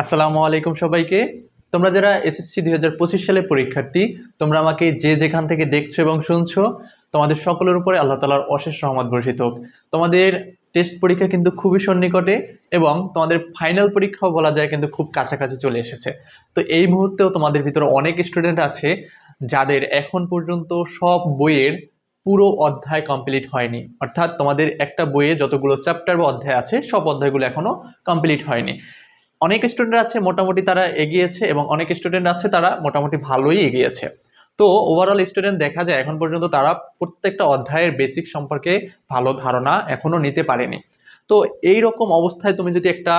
আসসালামু আলাইকুম সবাইকে। তোমরা যারা এসএসসি দুই হাজার পঁচিশ সালের পরীক্ষার্থী, তোমরা আমাকে যে যেখান থেকে দেখছ এবং শুনছো, তোমাদের সকলের উপরে আল্লাহ তালার অশেষ রহমত বর্ষিত হোক। তোমাদের টেস্ট পরীক্ষা কিন্তু খুবই সন্নিকটে এবং তোমাদের ফাইনাল পরীক্ষাও বলা যায় কিন্তু খুব কাছাকাছি চলে এসেছে। তো এই মুহূর্তেও তোমাদের ভিতরে অনেক স্টুডেন্ট আছে যাদের এখন পর্যন্ত সব বইয়ের পুরো অধ্যায় কমপ্লিট হয়নি। অর্থাৎ তোমাদের একটা বইয়ে যতগুলো চ্যাপ্টার বা অধ্যায় আছে, সব অধ্যায়গুলো এখনও কমপ্লিট হয়নি। অনেক স্টুডেন্ট আছে মোটামুটি তারা এগিয়েছে এবং অনেক স্টুডেন্ট আছে তারা মোটামুটি ভালোই এগিয়েছে। তো ওভারঅল স্টুডেন্ট দেখা যায় এখন পর্যন্ত তারা প্রত্যেকটা অধ্যায়ের বেসিক সম্পর্কে ভালো ধারণা এখনও নিতে পারেনি। তো এই রকম অবস্থায় তুমি যদি একটা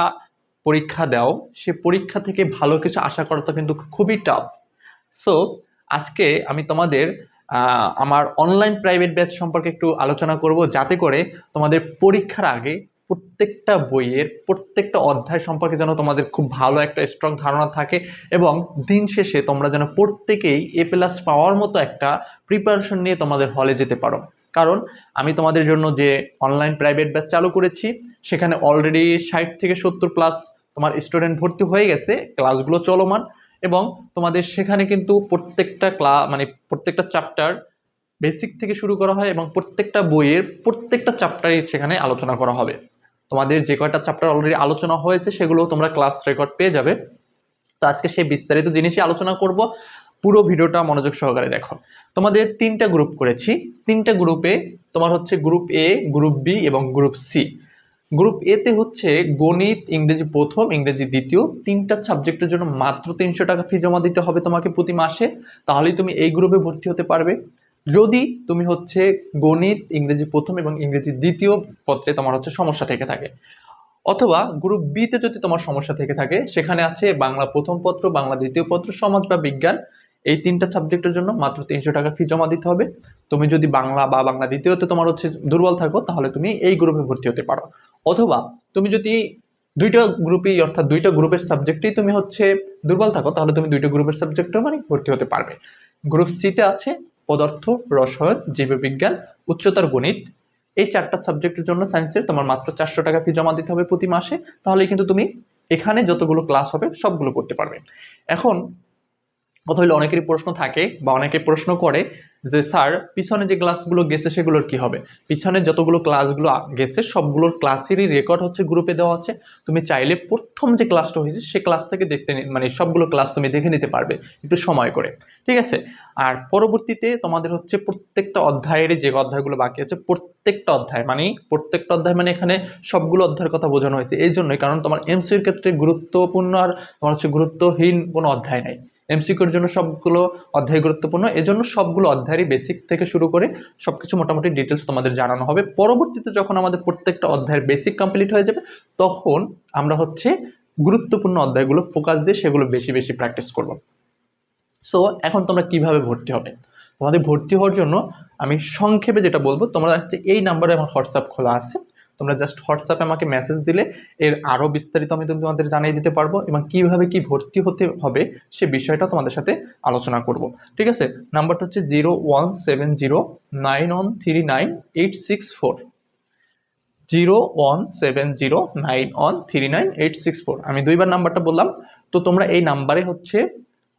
পরীক্ষা দাও, সে পরীক্ষা থেকে ভালো কিছু আশা করা তো কিন্তু খুবই টাফ সো আজকে আমি তোমাদের আমার অনলাইন প্রাইভেট ব্যাচ সম্পর্কে একটু আলোচনা করব যাতে করে তোমাদের পরীক্ষার আগে প্রত্যেকটা বইয়ের প্রত্যেকটা অধ্যায় সম্পর্কে যেন তোমাদের খুব ভালো একটা স্ট্রং ধারণা থাকে এবং দিন শেষে তোমরা যেন প্রত্যেকেই এ প্লাস পাওয়ার মতো একটা প্রিপারেশন নিয়ে তোমাদের হলে যেতে পারো। কারণ আমি তোমাদের জন্য যে অনলাইন প্রাইভেট ব্যাচ চালু করেছি, সেখানে অলরেডি ষাট থেকে সত্তর প্লাস তোমার স্টুডেন্ট ভর্তি হয়ে গেছে ক্লাসগুলো চলমান এবং তোমাদের সেখানে কিন্তু প্রত্যেকটা ক্লা মানে প্রত্যেকটা চ্যাপ্টার বেসিক থেকে শুরু করা হয় এবং প্রত্যেকটা বইয়ের প্রত্যেকটা চ্যাপ্টারই সেখানে আলোচনা করা হবে। তোমাদের যে কয়টা চ্যাপ্টার অলরেডি আলোচনা হয়েছে সেগুলো তোমরা ক্লাস রেকর্ড পেয়ে যাবে। তো আজকে সেই বিস্তারিত জিনিসই আলোচনা করব। পুরো ভিডিওটা মনোযোগ সহকারে দেখো। তোমাদের তিনটা গ্রুপ করেছি। তিনটা গ্রুপে তোমার হচ্ছে গ্রুপ এ গ্রুপ বি এবং গ্রুপ সি গ্রুপ এতে হচ্ছে গণিত, ইংরেজি প্রথম, ইংরেজি দ্বিতীয়। তিনটা সাবজেক্টের জন্য মাত্র তিনশো টাকা ফি জমা দিতে হবে তোমাকে প্রতি মাসে। তাহলেই তুমি এই গ্রুপে ভর্তি হতে পারবে। যদি তুমি হচ্ছে গণিত, ইংরেজি প্রথম এবং ইংরেজি দ্বিতীয় পত্রে তোমার হচ্ছে সমস্যা থেকে থাকে। অথবা গ্রুপ বিতে যদি তোমার সমস্যা থেকে থাকে, সেখানে আছে বাংলা প্রথম পত্র, বাংলা দ্বিতীয় পত্র, সমাজ বা বিজ্ঞান। এই তিনটা সাবজেক্টের জন্য মাত্র তিনশো টাকা ফি জমা দিতে হবে। তুমি যদি বাংলা বা বাংলা দ্বিতীয়তে তোমার হচ্ছে দুর্বল থাকো, তাহলে তুমি এই গ্রুপে ভর্তি হতে পারো। অথবা তুমি যদি দুইটা গ্রুপেই অর্থাৎ দুইটা গ্রুপের সাবজেক্টেই তুমি হচ্ছে দুর্বল থাকো, তাহলে তুমি দুইটা গ্রুপের সাবজেক্টেও মানে ভর্তি হতে পারবে। গ্রুপ সিতে আছে পদার্থ, রসায়ন, জীববিজ্ঞান, উচ্চতর গণিত, এই চারটা সাবজেক্টের জন্য সায়েন্সের তোমার মাত্র চারশো টাকা ফি জমা দিতে হবে প্রতি মাসে। তাহলে কিন্তু তুমি এখানে যতগুলো ক্লাস হবে, সবগুলো করতে পারবে। এখন, কথা হলো অনেকেরই প্রশ্ন থাকে বা অনেকে প্রশ্ন করে যে, স্যার, পিছনে যে ক্লাসগুলো গেছে সেগুলোর কি হবে? পিছনে যতগুলো ক্লাসগুলো গেছে, সবগুলোর ক্লাসেরই রেকর্ড হচ্ছে গ্রুপে দেওয়া আছে। তুমি চাইলে প্রথম যে ক্লাসটা হয়েছে, সে ক্লাস থেকে দেখতে মানে সবগুলো ক্লাস তুমি দেখে নিতে পারবে একটু সময় করে। ঠিক আছে? আর পরবর্তীতে তোমাদের হচ্ছে প্রত্যেকটা অধ্যায়ের যে অধ্যায়গুলো বাকি আছে, প্রত্যেকটা অধ্যায় মানে প্রত্যেকটা অধ্যায় মানে এখানে সবগুলো অধ্যায়ের কথা বোঝানো হয়েছে। এই জন্যই, কারণ তোমার এমসির ক্ষেত্রে গুরুত্বপূর্ণ আর তোমার হচ্ছে গুরুত্বহীন কোনো অধ্যায় নাই। এমসিকিউর জন্য সবগুলো অধ্যায় গুরুত্বপূর্ণ। এজন্য সবগুলো অধ্যায়েরই বেসিক থেকে শুরু করে সব কিছু মোটামুটি ডিটেলস তোমাদের জানানো হবে। পরবর্তীতে যখন আমাদের প্রত্যেকটা অধ্যায়ের বেসিক কমপ্লিট হয়ে যাবে, তখন আমরা হচ্ছে গুরুত্বপূর্ণ অধ্যায়গুলো ফোকাস দিয়ে সেগুলো বেশি বেশি প্র্যাকটিস করব। সো এখন তোমরা কীভাবে ভর্তি হবে? তোমাদের ভর্তি হওয়ার জন্য আমি সংক্ষেপে যেটা বলব, তোমরা হচ্ছে এই নাম্বারে আমার হোয়াটসঅ্যাপ খোলা আছে। তোমরা জাস্ট হোয়াটসঅ্যাপে আমাকে মেসেজ দিলে, এর আরও বিস্তারিত আমি তোমাদের জানিয়ে দিতে পারব এবং কীভাবে কি ভর্তি হতে হবে সে বিষয়টা তোমাদের সাথে আলোচনা করব। ঠিক আছে? নাম্বারটা হচ্ছে zero one seven zero nine one three nine eight six four zero one seven zero nine one three nine eight six four আমি দুইবার নাম্বারটা বললাম, তো তোমরা এই নাম্বারে হচ্ছে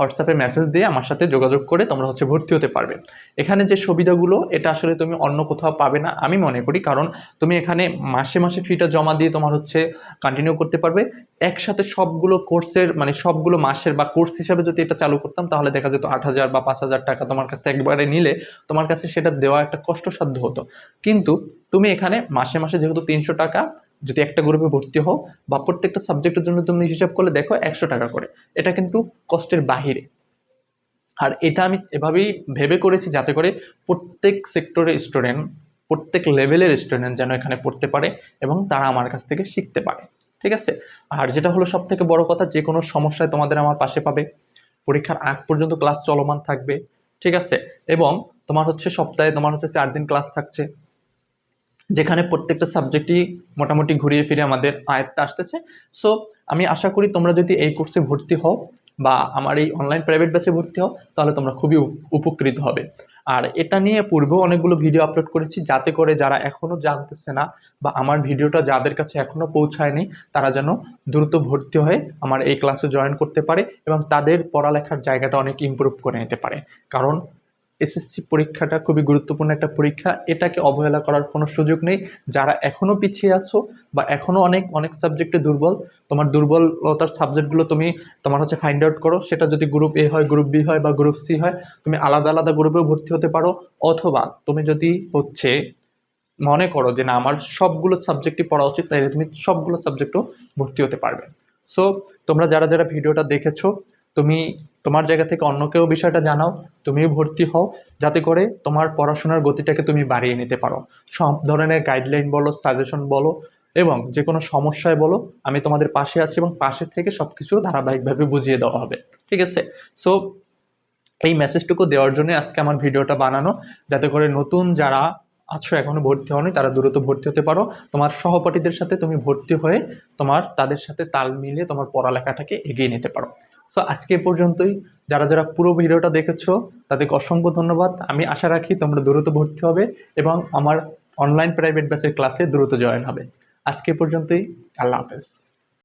হোয়াটসঅ্যাপে মেসেজ দিয়ে আমার সাথে যোগাযোগ করে তোমরা হচ্ছে ভর্তি হতে পারবে। এখানে যে সুবিধাগুলো, এটা আসলে তুমি অন্য কোথাও পাবে না, আমি মনে করি। কারণ তুমি এখানে মাসে মাসে ফিটা জমা দিয়ে তোমার হচ্ছে কন্টিনিউ করতে পারবে। একসাথে সবগুলো কোর্সের মানে সবগুলো মাসের বা কোর্স হিসাবে যদি এটা চালু করতাম, তাহলে দেখা যেত আট হাজার বা পাঁচ হাজার টাকা তোমার কাছে একবারে নিলে তোমার কাছে সেটা দেওয়া একটা কষ্টসাধ্য হতো। কিন্তু তুমি এখানে মাসে মাসে যেহেতু তিনশো টাকা যদি একটা গ্রুপে ভর্তি হও বা প্রত্যেকটা সাবজেক্টের জন্য তুমি হিসাব করলে দেখো একশো টাকা করে। এটা কিন্তু কষ্টের বাহিরে। আর এটা আমি এভাবেই ভেবে করেছি যাতে করে প্রত্যেক সেক্টরের স্টুডেন্ট প্রত্যেক লেভেলের স্টুডেন্ট যেন এখানে পড়তে পারে এবং তারা আমার কাছ থেকে শিখতে পারে। ঠিক আছে? আর যেটা হলো সব থেকে বড় কথা, যে কোনো সমস্যায় তোমাদের আমার পাশে পাবে। পরীক্ষার আগ পর্যন্ত ক্লাস চলমান থাকবে। ঠিক আছে? এবং তোমার হচ্ছে সপ্তাহে, তোমার হচ্ছে চার দিন ক্লাস থাকছে। যেখানে প্রত্যেকটা সাবজেক্টই মোটামুটি ঘুরিয়ে ফিরে আমাদের আয়ত্তে আসতেছে। সো আমি আশা করি তোমরা যদি এই কোর্সে ভর্তি হও বা আমার এই অনলাইন প্রাইভেট ব্যাচে ভর্তি হও, তাহলে তোমরা খুবই উপকৃত হবে। আর এটা নিয়ে পূর্বেও অনেকগুলো ভিডিও আপলোড করেছি, যাতে করে যারা এখনও জানতেছে না বা আমার ভিডিওটা যাদের কাছে এখনও পৌঁছায়নি, তারা যেন দ্রুত ভর্তি হয়ে আমার এই ক্লাসে জয়েন করতে পারে এবং তাদের পড়ালেখার জায়গাটা অনেক ইমপ্রুভ করে নিতে পারে। কারণ এসএসসি পরীক্ষাটা খুবই গুরুত্বপূর্ণ একটা পরীক্ষা। এটাকে অবহেলা করার কোনো সুযোগ নেই। যারা এখনও পিছিয়ে আছো বা এখনও অনেক অনেক সাবজেক্টে দুর্বল, তোমার দুর্বলতার সাবজেক্টগুলো তুমি, তোমার হচ্ছে ফাইন্ড আউট করো। সেটা যদি গ্রুপ এ হয় গ্রুপ বি হয় বা গ্রুপ সি হয়, তুমি আলাদা আলাদা গ্রুপেও ভর্তি হতে পারো। অথবা তুমি যদি হচ্ছে মনে করো যে না, আমার সবগুলো সাবজেক্টই পড়া উচিত তাহলে তুমি সবগুলো সাবজেক্টও ভর্তি হতে পারবে। সো তোমরা যারা যারা ভিডিওটা দেখেছ তুমি তোমার জায়গা থেকে অন্য কেউ বিষয়টা জানাও, তুমিও ভর্তি হও, যাতে করে তোমার পড়াশোনার গতিটাকে তুমি বাড়িয়ে নিতে পারো। সব ধরনের গাইডলাইন বলো সাজেশন বলো এবং যে কোনো সমস্যায় বলো, আমি তোমাদের পাশে আছি এবং পাশে থেকে সব কিছু ধারাবাহিকভাবে বুঝিয়ে দেওয়া হবে। ঠিক আছে? সো এই মেসেজটুকু দেওয়ার জন্য আজকে আমার ভিডিওটা বানানো, যাতে করে নতুন যারা আছো এখনও ভর্তি হওনি, তারা দ্রুত ভর্তি হতে পারো। তোমার সহপাঠীদের সাথে তুমি ভর্তি হয়ে তোমার, তাদের সাথে তাল মিলিয়ে তোমার পড়ালেখাটাকে এগিয়ে নিতে পারো। সো আজকে পর্যন্তই। যারা যারা পুরো ভিডিওটা দেখেছ, তাদেরকে অসংখ্য ধন্যবাদ। আমি আশা রাখি তোমরা দ্রুত ভর্তি হবে এবং আমার অনলাইন প্রাইভেট ব্যাচের ক্লাসে দ্রুত জয়েন হবে। আজকে পর্যন্তই। আল্লাহ হাফেজ।